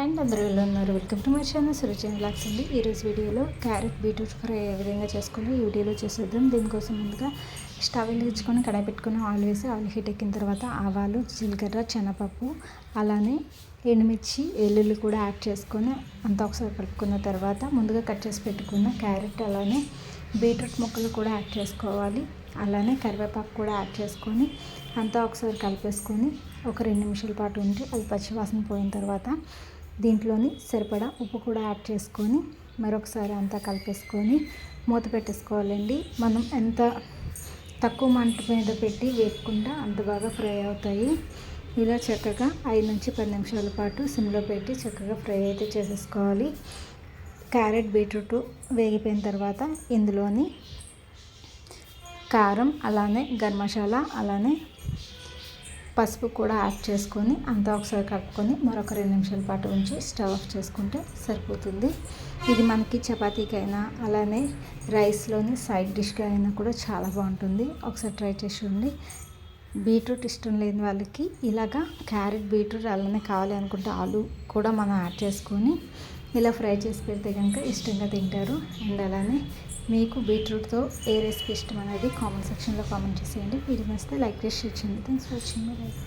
And అందరూ ఎలా ఉన్నారు? Welcome to my channel Surachan blogs అండి. ఈరోజు వీడియోలో క్యారెట్ బీట్రూట్ ఫ్రై ఏ విధంగా చేసుకుని ఈ వీడియోలో చేసేద్దాం. దీనికోసం ముందుగా స్టవ్ వెలిగించుకొని కడాయి పెట్టుకుని ఆయిల్ వేసి ఆయిల్ హీట్ ఎక్కిన తర్వాత ఆవాలు జీలకర్ర శనగపప్పు అలానే ఎండుమిర్చి వెల్లుల్లి కూడా యాడ్ చేసుకొని అంతా ఒకసారి కలుపుకున్న తర్వాత ముందుగా కట్ చేసి పెట్టుకున్న క్యారెట్ అలానే బీట్రూట్ ముక్కలు కూడా యాడ్ చేసుకోవాలి. అలానే కరివేపాకు కూడా యాడ్ చేసుకొని అంతా ఒకసారి కలిపేసుకొని ఒక రెండు నిమిషాల పాటు ఉంటే అది పచ్చివాసన పోయిన తర్వాత దీంట్లోని సరిపడా ఉప్పు కూడా యాడ్ చేసుకొని మరొకసారి అంతా కలిపేసుకొని మూత పెట్టేసుకోవాలండి. మనం ఎంత తక్కువ మంట మీద పెట్టి వేపుకుంటా అంత బాగా ఫ్రై అవుతాయి. ఇలా చక్కగా ఐదు నుంచి పది నిమిషాల పాటు సిమ్లో పెట్టి చక్కగా ఫ్రై అయితే చేసేసుకోవాలి. క్యారెట్ బీట్రూట్ వేగిపోయిన తర్వాత ఇందులోని కారం అలానే గరం మసాలా అలానే పసుపు కూడా యాడ్ చేసుకొని అంతా ఒకసారి కలుపుకొని మరొక రెండు నిమిషాల పాటు ఉంచి స్టవ్ ఆఫ్ చేసుకుంటే సరిపోతుంది. ఇది మనకి చపాతీకైనా అలానే రైస్లోని సైడ్ డిష్గా అయినా కూడా చాలా బాగుంటుంది. ఒకసారి ట్రై చేసి ఉండి బీట్రూట్ ఇష్టం లేని వాళ్ళకి ఇలాగా క్యారెట్ బీట్రూట్ అలానే కావాలి అనుకుంటే ఆలు కూడా మనం యాడ్ చేసుకొని ఇలా ఫ్రై చేసి పెడితే కనుక ఇష్టంగా తింటారు. అండ్ అలానే మీకు బీట్రూట్తో ఏ రెసిపీ ఇష్టం అనేది కామెంట్ సెక్షన్లో కామెంట్ చేసేయండి. వీడియో నచ్చితే లైక్ చేసి షేర్ చేయండి. Thanks for watching like